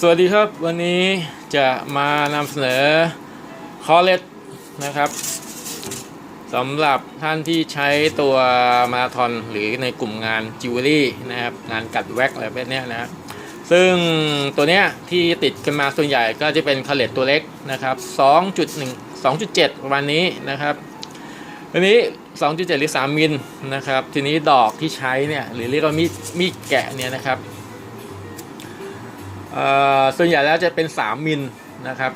สวัสดีครับวันนี้จะมานำเสนอคอเลตนะครับสำหรับท่านที่ใช้ตัวมาราธอนหรือในกลุ่มงานจิวเวลรี่นะครับ งานกัดแว็กอะไรแบบนี้นะครับ ซึ่งตัวเนี้ยที่ติดกันมาส่วนใหญ่ก็จะเป็นคอเลตตัวเล็กนะครับ2.1 2.7 ประมาณนี้นะครับทีนี้ 2.7 หรือ 3 มิลนะครับ ทีนี้ดอกที่ใช้เนี่ยหรือเรียกว่ามีดมีดแกะเนี่ยนะครับ ส่วนใหญ่แล้วจะเป็น3มิลนะครับ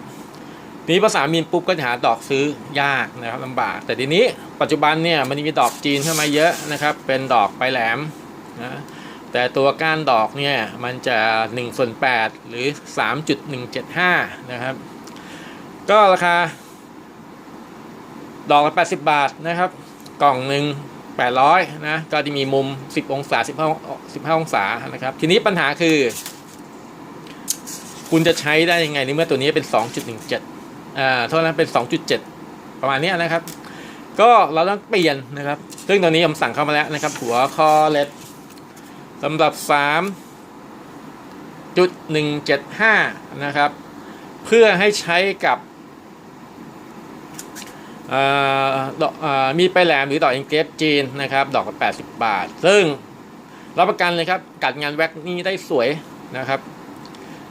ทีนี้พอ3มิลปุ๊บก็จะหาดอกซื้อยากนะครับลำบาก แต่ทีนี้ปัจจุบันเนี่ยมันมีดอกจีนเข้ามาเยอะนะครับ เป็นดอกปลายแหลมนะแต่ตัวก้านดอกเนี่ยมันจะ1ส่วน8หรือ 3.175 นะครับ ก็ราคา ดอกละ80 บาทนะครับ กล่องหนึ่ง800นะก็จะมีมุม 10 องศา 15 15 องศานะครับ ทีนี้ปัญหาคือ คุณจะใช้ได้ยังไงในเมื่อตัวนี้เป็น 2.17 อ่าเท่านั้นเป็น 2.7 ประมาณนี้นะครับ ก็เราต้องเปลี่ยนนะครับ ซึ่งตอนนี้ผมสั่งเข้ามาแล้วนะครับ หัวคอเล็ดสำหรับ 3.175 นะครับ เพื่อให้ใช้กับอ่อดอกอ่อมีไปลายแหลมหรือดอกเอินเกฟจีนนะครับ ดอกละ80 บาท ซึ่งรับประกันเลยครับ กัดงานแว็กนี้ได้สวยนะครับ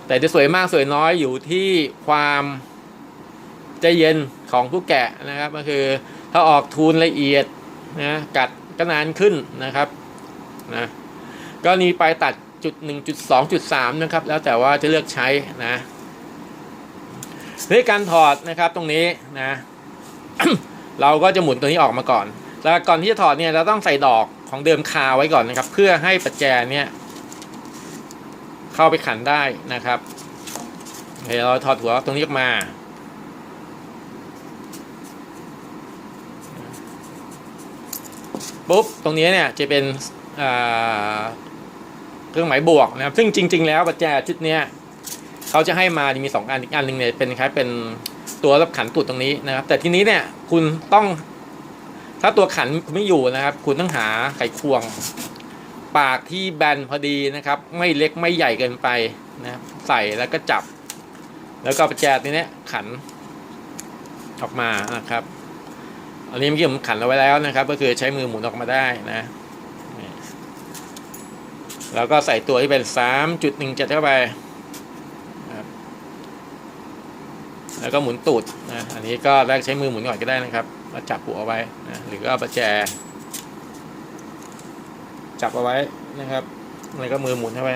แต่จะสวยมากสวยน้อยอยู่ที่ความใจเย็นของผู้แกะนะครับ ก็คือถ้าออกทูนละเอียดนะกัดก็นานขึ้นนะครับนะก็นี้ไปตัดจุดหนึ่งจุดสองจุดสามนะครับ แล้วแต่ว่าจะเลือกใช้นะในการถอดนะครับตรงนี้นะเราก็จะหมุนตัวนี้ออกมาก่อน แล้วก่อนที่จะถอดเนี่ยเราต้องใส่ดอกของเดิมคาไว้ก่อนนะครับ เพื่อให้ประแจเนี่ย เข้าไปขันได้นะครับเดี๋ยวเราถอดหัวตรงนี้ออกมา ปุ๊บ ตรงนี้เนี่ยจะเป็นเครื่องหมายบวกนะครับ ซึ่งจริง ๆ แล้วประแจชุดเนี้ยเขาจะให้มามีสองอันอีกอันหนึ่งเนี่ยเป็นคล้ายเป็นตัวรับขันตุดตรงนี้นะครับ แต่ทีนี้เนี่ยคุณต้องถ้าตัวขันคุณไม่อยู่นะครับ คุณต้องหาไขควง ปากที่แบนพอดีนะครับ ไม่เล็กไม่ใหญ่เกินไปนะใส่แล้วก็จับ แล้วก็ประแจตัวเนี้ยขันออกมานะครับ อันนี้เมื่อกี้ผมขันเอาไว้แล้วนะครับ ก็คือใช้มือหมุนออกมาได้นะแล้วก็ใส่ตัวที่เป็น 3.17 เข้าไปนะแล้วก็หมุนตูดนะ อันนี้ก็แรกใช้มือหมุนก่อนก็ได้นะครับ แล้วจับหัวเอาไว้นะ หรือก็ประแจ จับเอาไว้นะครับแล้วก็มือหมุนเข้าไป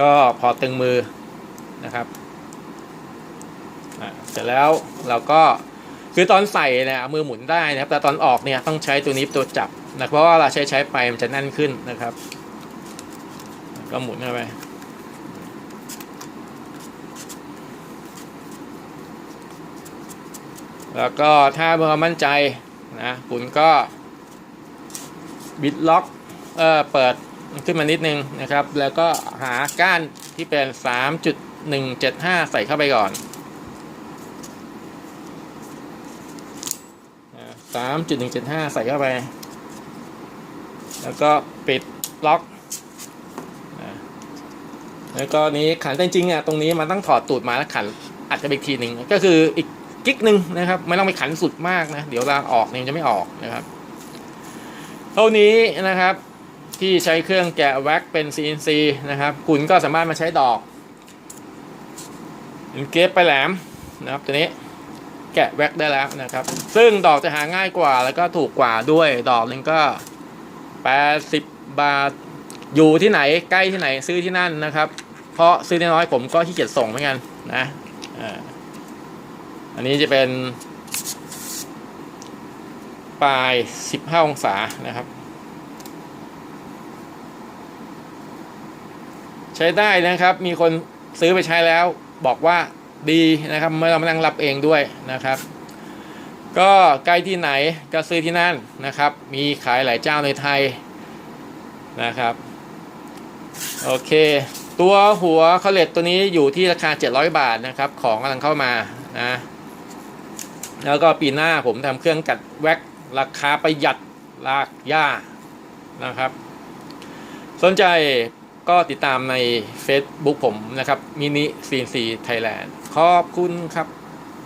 ก็พอตึงมือนะครับเสร็จแล้วเราก็คือตอนใส่เนี่ยมือหมุนได้นะครับ แต่ตอนออกเนี่ยต้องใช้ตัวนี้ตัวจับนะเพราะว่าเราใช้ใช้ไปมันจะแน่นขึ้นนะครับ ก็หมุนเข้าไปแล้วก็ถ้าเมื่อมั่นใจ นะคุณก็บิดล็อกเออเปิดขึ้นมานิดนึงนะครับ แล้วก็หาก้านที่เป็น 3.175 ใส่เข้าไปก่อนสามจุดหนึ่งเจ็ดห้าใส่เข้าไป แล้วก็ปิดล็อกแล้วก็นี้ขันจริงๆอะตรงนี้มันต้องถอดตูดมาแล้วขันอัดกันอีกทีหนึ่งก็คืออีก กิ๊กหนึ่งนะครับ ไม่ต้องไปขันสุดมากนะ เดี๋ยวเราออกเนี่ยจะไม่ออกนะครับ เท่านี้นะครับที่ใช้เครื่องแกะแว็กเป็น CNC นะครับ คุณก็สามารถมาใช้ดอกเป็นเกฟไปแหลมนะครับตัวนี้แกะแว็กได้แล้วนะครับ ซึ่งดอกจะหาง่ายกว่าแล้วก็ถูกกว่าด้วยดอกหนึงก็ 80 บาท อยู่ที่ไหนใกล้ที่ไหนซื้อที่นั่นนะครับ เพราะซื้อน้อยๆผมก็ขี้เกียจส่งเหมือนกันนะอ่า อันนี้จะเป็น ปลาย 15 องศานะครับ ใช้ได้นะครับ มีคนซื้อไปใช้แล้วบอกว่าดีนะครับไม่ต้องมานั่งรับเองด้วยนะครับ ก็ใกล้ที่ไหนก็ซื้อที่นั่นนะครับ มีขายหลายเจ้าในไทยนะครับ โอเค ตัวหัวคอลเลตตัวนี้อยู่ที่ราคา 700 บาทนะครับ ของกำลังเข้ามานะ แล้วก็ปีหน้าผมทำเครื่องกัดแว็กราคาประหยัดลากหญ้านะครับ สนใจก็ติดตามใน Facebook ผมนะครับมินิซีนซีไทยแลนด์ขอบคุณครับ